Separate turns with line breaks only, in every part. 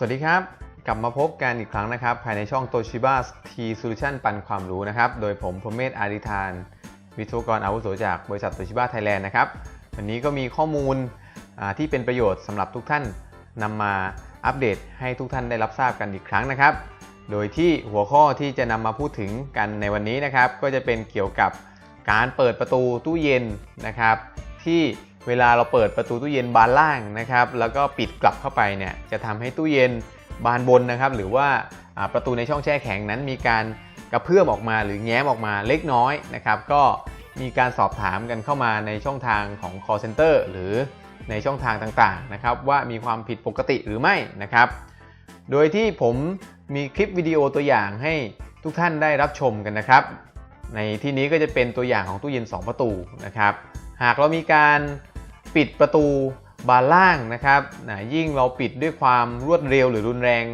สวัสดีครับ กลับมาพบกันอีกครั้งนะครับ ภายในช่อง Toshiba T Solution ปันความรู้นะครับ โดยผมพรมเมธอาริธาน วิศวกรอาวุโสจากบริษัท Toshiba Thailand นะครับ วันนี้ก็มีข้อมูลที่เป็นประโยชน์สำหรับทุกท่านนำมาอัปเดตให้ทุกท่านได้รับทราบกันอีกครั้งนะครับ โดยที่หัวข้อที่จะนำมาพูดถึงกันในวันนี้นะครับ ก็จะเป็นเกี่ยวกับการเปิดประตูตู้เย็นนะครับ ที่ เวลาเราเปิดประตูตู้เย็นบานล่างนะครับ แล้วก็ปิดกลับเข้าไปเนี่ยจะทำให้ตู้เย็นบานบนนะครับ หรือว่าอ่าประตูในช่องแช่แข็งนั้นมีการกระเพื่อมออกมาหรือแง้มออกมาเล็กน้อยนะครับ ก็มีการสอบถามกันเข้ามาในช่องทางของ call center หรือในช่องทางต่างๆนะครับ ว่ามีความผิดปกติหรือไม่นะครับ โดยที่ผมมีคลิปวิดีโอตัวอย่างให้ทุกท่านได้รับชมกันนะครับ ในที่นี้ก็จะเป็นตัวอย่างของตู้เย็น 2 ประตูนะครับ หากเรามีการ ปิดประตูบานล่างนะครับนะยิ่งเราปิดด้วยความรวดเร็วหรือรุนแรง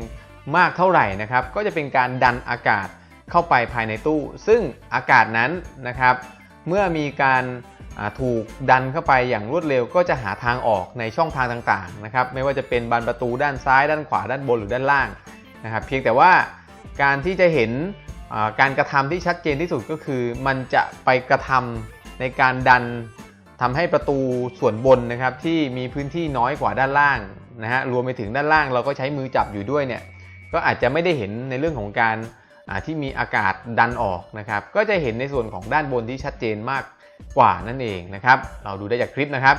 มากเท่าไหร่นะครับ ก็จะเป็นการดันอากาศเข้าไปภายในตู้ ซึ่งอากาศนั้นนะครับ เมื่อมีการถูกดันเข้าไปอย่างรวดเร็วก็จะหาทางออกในช่องทางต่างๆนะครับไม่ว่าจะเป็นบานประตูด้านซ้ายด้านขวาด้านบนหรือด้านล่างนะครับ เพียงแต่ว่าการที่จะเห็นการกระทำที่ชัดเจนที่สุดก็คือ มันจะไปกระทำในการดัน ทำให้ประตูส่วนบนนะครับที่มีพื้นที่น้อยกว่าด้านล่างนะฮะรวมไปถึงด้านล่างเราก็ใช้มือจับอยู่ด้วยเนี่ยก็อาจจะไม่ได้เห็นในเรื่องของการที่มีอากาศดันออกนะครับก็จะเห็นในส่วนของด้านบนที่ชัดเจนมากกว่านั่นเองนะครับ เราดูได้จากคลิปนะครับ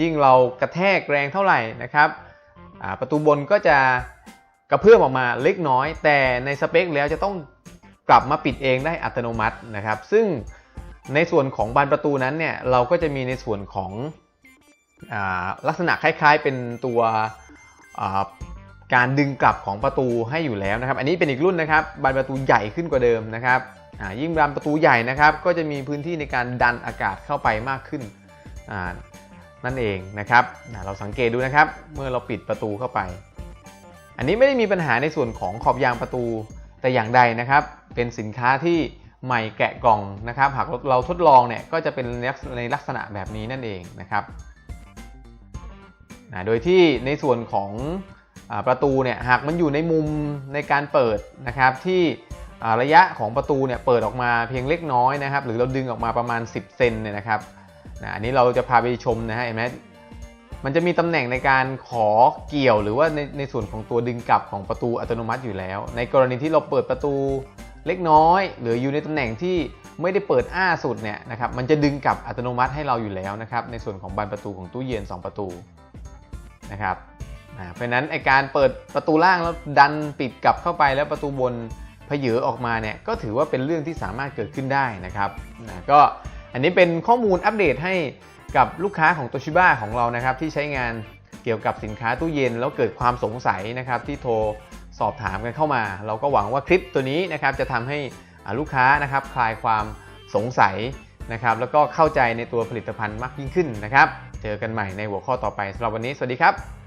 ยิ่งเรากระแทกแรงเท่าไหร่นะครับประตูบนก็จะกระเพื่อมออกมาเล็กน้อย แต่ในสเปคแล้วจะต้องกลับมาปิดเองได้อัตโนมัตินะครับ ซึ่ง ในส่วนของบานประตูนั้นเนี่ยเราก็จะมีในส่วนของอลักษณะคล้ายๆ เป็นตัวการดึงกลับของประตูให้อยู่แล้วนะครับ อันนี้เป็นอีกรุ่นนะครับบานประตูใหญ่ขึ้นกว่าเดิมนะครับยิ่งบานประตูใหญ่นะครับ ก็จะมีพื้นที่ในการดันอากาศเข้าไปมากขึ้นนั่นเองนะครับเราสังเกตดูนะครับ เมื่อเราปิดประตูเข้าไป อันนี้ไม่ได้มีปัญหาในส่วนของขอบยางประตูแต่อย่างใดนะครับ เป็นสินค้าที่ ใหม่แกะกล่องนะครับ หากเราทดลองเนี่ยก็จะเป็นในลักษณะแบบนี้นั่นเองนะครับโดยที่ในส่วนของอประตูเนี่ยหากมันอยู่ในมุมในการเปิดนะครับ ที่ระยะของประตูเนี่ยเปิดออกมาเพียงเล็กน้อยนะครับ หรือเราดึงออกมาประมาณ 10 เซนเนี่ยนะครับนะอันนี้เราจะพาไปชมนะฮะเห็นไหมมันจะมีตำแหน่งในการขอเกี่ยวหรือว่าในในส่วนของตัวดึงกลับของประตูอัตโนมัติอยู่แล้ว ในกรณีที่เราเปิดประตู เล็กน้อย หรืออยู่ในตำแหน่งที่ไม่ได้เปิดอ้าสุดเนี่ยนะครับมันจะดึงกลับอัตโนมัติให้เราอยู่แล้วนะครับในส่วนของบานประตูของตู้เย็น 2 ประตูนะครับเพราะฉะนั้นไอการเปิดประตูล่างแล้วดันปิดกลับเข้าไปแล้วประตูบนเพเยอออกมาเนี่ยก็ถือว่าเป็นเรื่องที่สามารถเกิดขึ้นได้นะครับนะก็อันนี้เป็นข้อมูลอัปเดตให้กับลูกค้าของ Toshiba ของเรานะครับที่ใช้งานเกี่ยวกับสินค้าตู้เย็นแล้วเกิดความสงสัยนะครับที่โทร สอบถามกันเข้ามา เราก็หวังว่าคลิปตัวนี้นะครับจะทำให้ลูกค้านะครับคลายความสงสัยนะครับแล้วก็เข้าใจในตัวผลิตภัณฑ์มากยิ่งขึ้นนะครับ เจอกันใหม่ในหัวข้อต่อไปสำหรับวันนี้ สวัสดีครับ